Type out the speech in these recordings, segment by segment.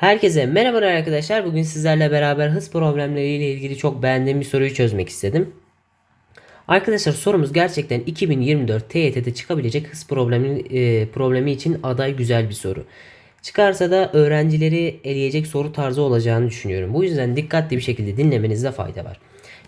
Herkese merhabalar arkadaşlar. Bugün sizlerle beraber hız problemleriyle ilgili çok beğendiğim bir soruyu çözmek istedim. Arkadaşlar sorumuz gerçekten 2024 TYT'de çıkabilecek hız problemi, e, problemi için aday güzel bir soru. Çıkarsa da öğrencileri eleyecek soru tarzı olacağını düşünüyorum. Bu yüzden dikkatli bir şekilde dinlemenizde fayda var.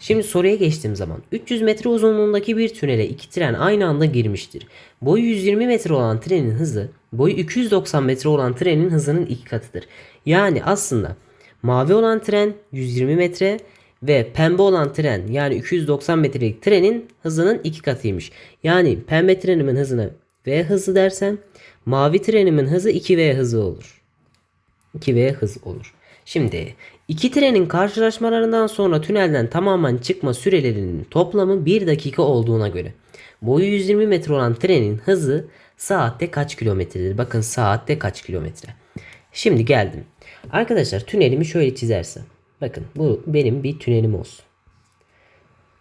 Şimdi soruya geçtiğim zaman 300 metre uzunluğundaki bir tünele iki tren aynı anda girmiştir. Boyu 120 metre olan trenin hızı boyu 290 metre olan trenin hızının iki katıdır. Yani aslında mavi olan tren 120 metre ve pembe olan tren yani 290 metrelik trenin hızının iki katıymış. Yani pembe trenimin hızına V hızı dersem mavi trenimin hızı 2V hızı olur. 2V hız olur. Şimdi iki trenin karşılaşmalarından sonra tünelden tamamen çıkma sürelerinin toplamı 1 dakika olduğuna göre boyu 120 metre olan trenin hızı saatte kaç kilometredir? Bakın saatte kaç kilometre? Şimdi geldim. Arkadaşlar tünelimi şöyle çizersem. Bakın bu benim bir tünelim olsun.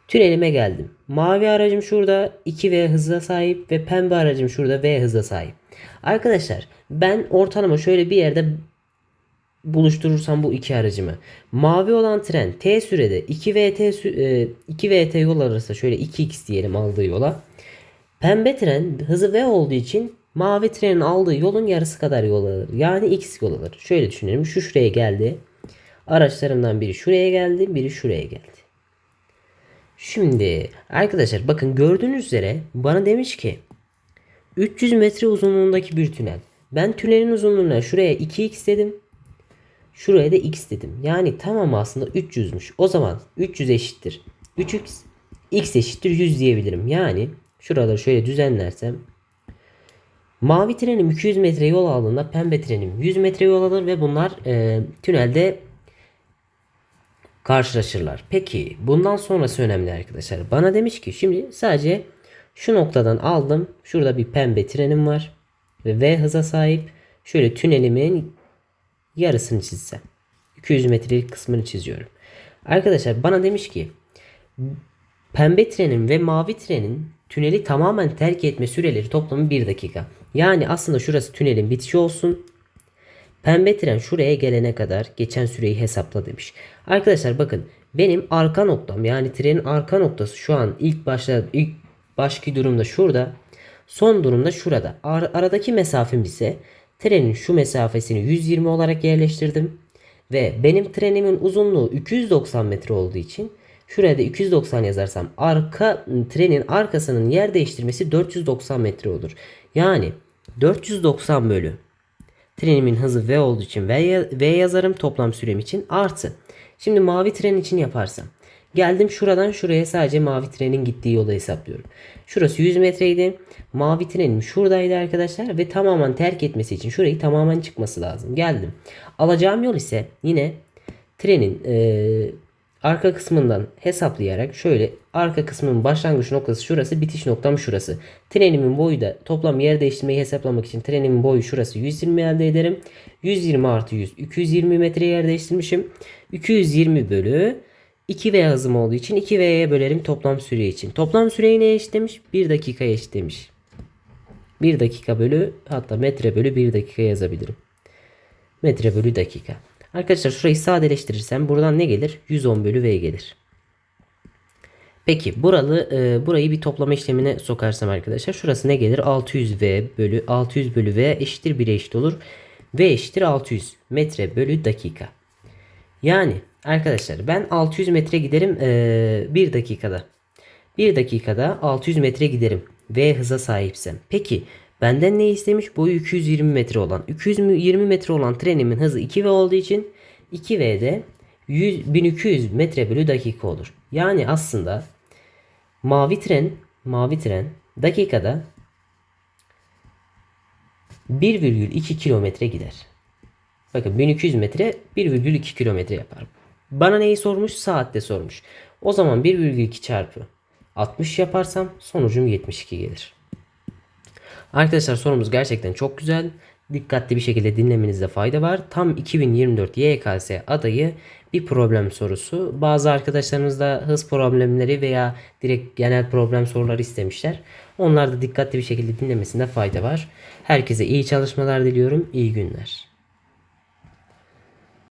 Tünelime geldim. Mavi aracım şurada 2V hıza sahip ve pembe aracım şurada V hıza sahip. Arkadaşlar ben ortalama şöyle bir yerde buluşturursam bu iki aracımı. Mavi olan tren T sürede 2VT sü- e, 2VT yol alırsa şöyle 2x diyelim aldığı yola. Pembe tren hızı V olduğu için mavi trenin aldığı yolun yarısı kadar yol alır. Yani x yol alır. Şöyle düşünelim. Şu şuraya geldi. Araçlarımdan biri şuraya geldi. Biri şuraya geldi. Şimdi arkadaşlar bakın gördüğünüz üzere bana demiş ki 300 metre uzunluğundaki bir tünel. Ben tünelin uzunluğuna şuraya 2x dedim. Şuraya da x dedim. Yani tamam aslında 300'müş. O zaman 300 eşittir. 3x x eşittir 100 diyebilirim. Yani şuraları şöyle düzenlersem Mavi trenim 200 metre yol aldığında pembe trenim 100 metre yol alır ve bunlar e, tünelde karşılaşırlar. Peki bundan sonrası önemli arkadaşlar. Bana demiş ki şimdi sadece şu noktadan aldım. Şurada bir pembe trenim var. Ve V hıza sahip. Şöyle tünelimin yarısını çizsem. 200 metrelik kısmını çiziyorum. Arkadaşlar bana demiş ki pembe trenin ve mavi trenin tüneli tamamen terk etme süreleri toplamı 1 dakika. Yani aslında şurası tünelin bitişi olsun. Pembe tren şuraya gelene kadar geçen süreyi hesapla demiş. Arkadaşlar bakın benim arka noktam yani trenin arka noktası şu an ilk başta ilk başki durumda şurada. Son durumda şurada. Ar- aradaki mesafem ise trenin şu mesafesini 120 olarak yerleştirdim. Ve benim trenimin uzunluğu 290 metre olduğu için şuraya da 290 yazarsam arka trenin arkasının yer değiştirmesi 490 metre olur. Yani 490 bölü Trenimin hızı V olduğu için V, v yazarım toplam sürem için artı. Şimdi mavi tren için yaparsam. Geldim şuradan şuraya sadece mavi trenin gittiği yolu hesaplıyorum. Şurası 100 metreydi. Mavi trenim şuradaydı arkadaşlar ve tamamen terk etmesi için şurayı tamamen çıkması lazım. Geldim. Alacağım yol ise yine trenin eee, arka kısmından hesaplayarak şöyle arka kısmın başlangıç noktası şurası bitiş noktam şurası. Trenimin boyu da toplam yer değiştirmeyi hesaplamak için trenimin boyu şurası 120 elde ederim. 120 artı 100 220 metre yer değiştirmişim. 220 bölü 2V hızım olduğu için 2V'ye bölerim toplam süre için. Toplam süreyi neye eşitlemiş? 1 dakikaya eşitlemiş. 1 dakika bölü hatta metre bölü 1 dakika yazabilirim. Metre bölü dakika. Arkadaşlar şurayı sadeleştirirsem buradan ne gelir? 110 bölü V gelir. Peki buralı e, burayı bir toplama işlemine sokarsam arkadaşlar şurası ne gelir? 600 V bölü 600 bölü V eşittir 1'e eşit olur. V eşittir 600 metre bölü dakika. Yani arkadaşlar ben 600 metre giderim 1 dakikada. 1 dakikada 600 metre giderim. V hıza sahipsem. Peki benden ne istemiş? Boyu 220 metre olan. 220 metre olan trenimin hızı 2V olduğu için 2V'de 100, 1200 metre bölü dakika olur. Yani aslında mavi tren mavi tren dakikada 1,2 kilometre gider. Bakın 1200 metre 1,2 kilometre yapar. Bana neyi sormuş? Saatte sormuş. O zaman 1,2 çarpı 60 yaparsam sonucum 72 gelir. Arkadaşlar sorumuz gerçekten çok güzel. Dikkatli bir şekilde dinlemenizde fayda var. Tam 2024 YKS adayı bir problem sorusu. Bazı arkadaşlarımız da hız problemleri veya direkt genel problem soruları istemişler. Onlar da dikkatli bir şekilde dinlemesinde fayda var. Herkese iyi çalışmalar diliyorum. İyi günler.